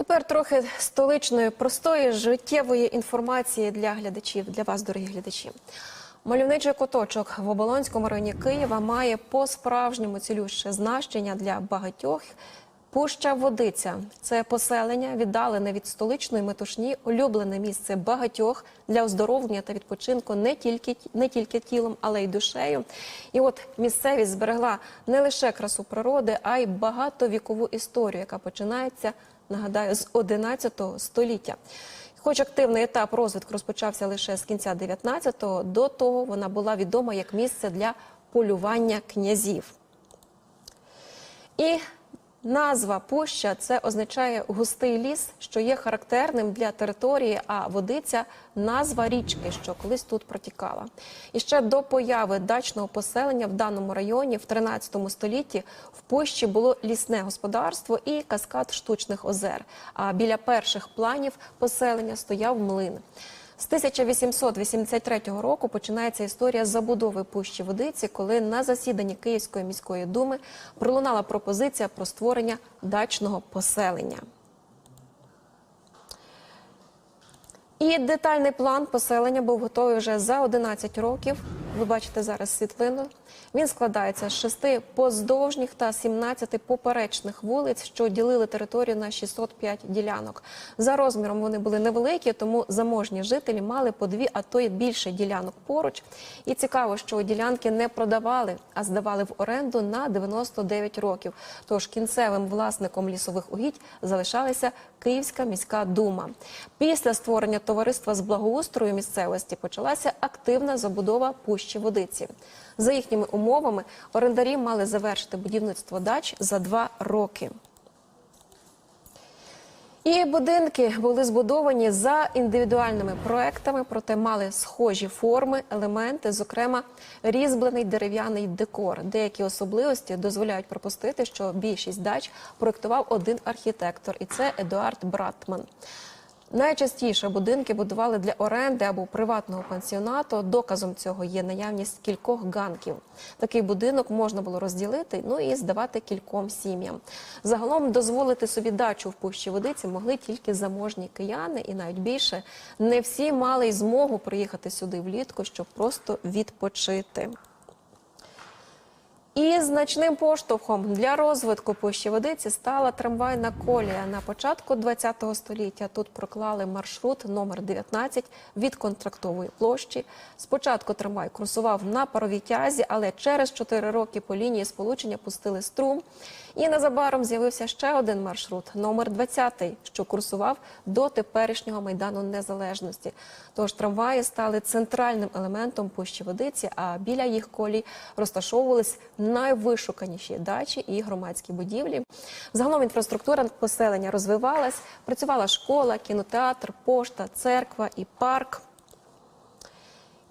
тепер трохи столичної простої життєвої інформації для глядачів, для вас, дорогі глядачі. Мальовничий куточок в Оболонському районі Києва має по-справжньому цілюще значення для багатьох. Пуща Водиця це поселення, віддалене від столичної метушні, улюблене місце багатьох для оздоровлення та відпочинку не тільки не тільки тілом, але й душею. І от місцевість зберегла не лише красу природи, а й багатовікову історію, яка починається, нагадаю, з 11 століття. Хоч активний етап розвитку розпочався лише з кінця 19-го, до того вона була відома як місце для полювання князів. І назва Пуща це означає густий ліс, що є характерним для території, а водиця назва річки, що колись тут протікала. І ще до появи дачного поселення в даному районі в 13 столітті в Пущі було лісне господарство і каскад штучних озер. А біля перших планів поселення стояв млин. З 1883 року починається історія забудови пущі водиці, коли на засіданні Київської міської думи пролунала пропозиція про створення дачного поселення. І детальний план поселення був готовий вже за 11 років. Ви бачите зараз світлину. Він складається з шести поздовжніх та 17 поперечних вулиць, що ділили територію на 605 ділянок. За розміром вони були невеликі, тому заможні жителі мали по дві, а то й більше ділянок поруч. І цікаво, що ділянки не продавали, а здавали в оренду на 99 років. Тож кінцевим власником лісових угідь залишалася Київська міська дума. Після створення товариства з благоустрою місцевості почалася активна забудова пущі водиці. За їхніми умовами орендарі мали завершити будівництво дач за два роки. І будинки були збудовані за індивідуальними проектами, проте мали схожі форми, елементи, зокрема різьблений дерев'яний декор. Деякі особливості дозволяють пропустити, що більшість дач проектував один архітектор, і це Едуард Братман. Найчастіше будинки будували для оренди або приватного пансіонату. Доказом цього є наявність кількох ганків. Такий будинок можна було розділити, ну і здавати кільком сім'ям. Загалом дозволити собі дачу в пущі водиці могли тільки заможні кияни, і навіть більше не всі мали й змогу приїхати сюди влітку, щоб просто відпочити. І значним поштовхом для розвитку Пущеводиці стала трамвайна колія. На початку ХХ століття тут проклали маршрут номер 19 від контрактової площі. Спочатку трамвай курсував на паровій тязі, але через 4 роки по лінії сполучення пустили струм. І незабаром з'явився ще один маршрут номер 20 що курсував до теперішнього майдану незалежності. Тож трамваї стали центральним елементом Пущеводиці, а біля їх колій розташовувались найвишуканіші дачі і громадські будівлі. Загалом інфраструктура поселення розвивалась, працювала школа, кінотеатр, пошта, церква і парк.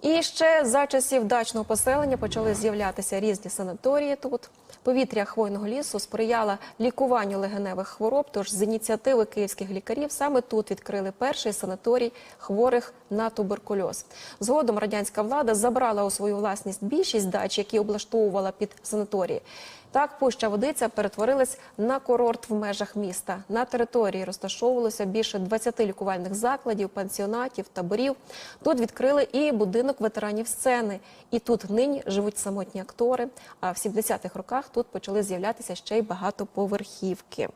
І ще за часів дачного поселення почали з'являтися різні санаторії тут. Повітря хвойного лісу сприяла лікуванню легеневих хвороб. Тож з ініціативи київських лікарів саме тут відкрили перший санаторій хворих на туберкульоз. Згодом радянська влада забрала у свою власність більшість дач, які облаштовувала під санаторії. Так, пуща водиця перетворилась на курорт в межах міста. На території розташовувалося більше 20 лікувальних закладів, пансіонатів, таборів. Тут відкрили і будинок ветеранів сцени. І тут нині живуть самотні актори. А в 70-х роках тут почали з'являтися ще й багатоповерхівки.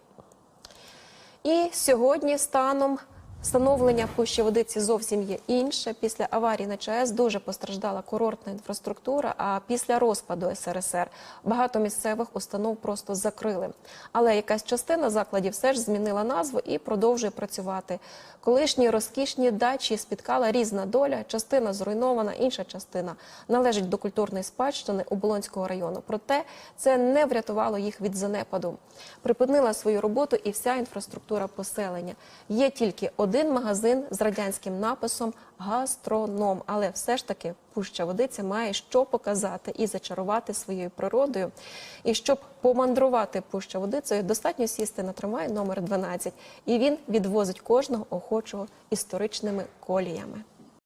І сьогодні станом Встановлення пущі водиці зовсім є інше. Після аварії на ЧАЕС дуже постраждала курортна інфраструктура. А після розпаду СРСР багато місцевих установ просто закрили. Але якась частина закладів все ж змінила назву і продовжує працювати. Колишні розкішні дачі спіткала різна доля. Частина зруйнована, інша частина належить до культурної спадщини Оболонського району. Проте це не врятувало їх від занепаду. Припинила свою роботу і вся інфраструктура поселення. Є тільки один один магазин з радянським написом Гастроном, але все ж таки пуща водиця має що показати і зачарувати своєю природою. І щоб помандрувати пуща водицею, достатньо сісти на трамвай номер 12 і він відвозить кожного охочого історичними коліями.